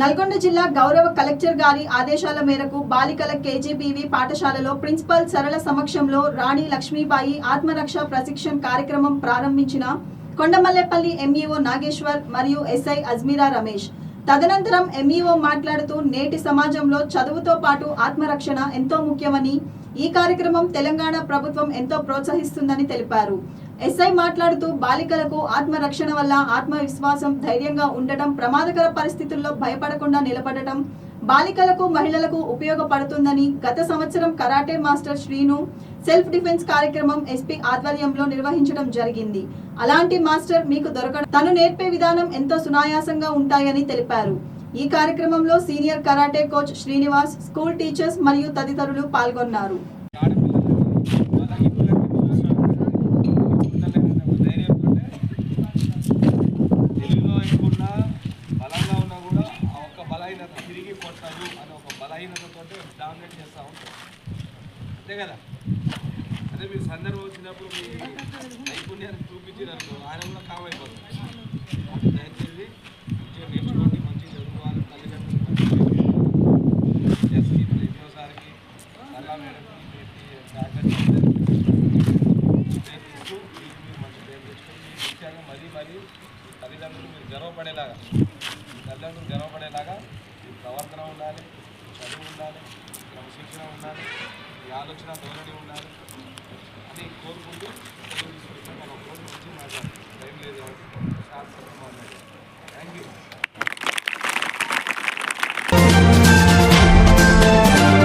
నల్గొండ జిల్లా గౌరవ కలెక్టర్ గారి ఆదేశాల మేరకు బాలికల కేజీబీవీ పాఠశాలలో ప్రిన్సిపల్ సరళ సమక్షంలో రాణి లక్ష్మీబాయి ఆత్మరక్ష ప్రశిక్షణ కార్యక్రమం ప్రారంభించిన కొండమల్లేపల్లి ఎంఈఓ నాగేశ్వర్ మరియు ఎస్ఐ అజ్మీరా రమేష్. తదనంతరం ఎంఈఓ మాట్లాడుతూ నేటి సమాజంలో చదువుతో పాటు ఆత్మరక్షణ ఎంతో ముఖ్యమని ఈ కార్యక్రమం తెలంగాణ ప్రభుత్వం ఎంతో ప్రోత్సహిస్తుందని తెలిపారు. ఎస్ఐ మాట్లాడుతూ బాలికలకు ఆత్మరక్షణ వల్ల ఆత్మవిశ్వాసం ధైర్యంగా ఉండటం ప్రమాదకర పరిస్థితుల్లో భయపడకుండా నిలబడటం బాలికలకు మహిళలకు ఉపయోగపడుతుందని గత సంవత్సరం karate master Srinu self defence కార్యక్రమం ఎస్పీ ఆధ్వర్యంలో నిర్వహించడం జరిగింది. అలాంటి మాస్టర్ మీకు దొరకడం తను నేర్పే విధానం ఎంతో సునాయాసంగా ఉంటాయని తెలిపారు. ఈ కార్యక్రమంలో senior karate coach Srinivas school teachers మరియు తదితరులు పాల్గొన్నారు. తిరిగి కొట్టదు అనే ఒక బలహీనతతో డామినేట్ చేస్తూ ఉంటారు. అంతే కదా? అదే మీకు సందర్భం వచ్చినప్పుడు మీ నైపుణ్యాన్ని చూపించినప్పుడు ఆయన కూడా కామ్ అయిపోతుంది దయచేసి మంచిగా నేర్చుకోండి మంచిగా చదువుకోవాలి తల్లిదండ్రులు మంచిగా మన ఇంకోసారికి అలా మేడంకి నేర్పిస్తూ మీరు మంచి పేరు మీ ముఖ్యంగా మరీ మరీ తల్లిదండ్రులు మీరు గర్వపడేలాగా తల్లిదండ్రులు గర్వపడేలాగా ఈ ప్రవర్తన ఉండాలి చదువు ఉండాలి క్రమశిక్షణ ఉండాలి ఈ ఆలోచన ధోరణి ఉండాలి అని కోరుకుంటూ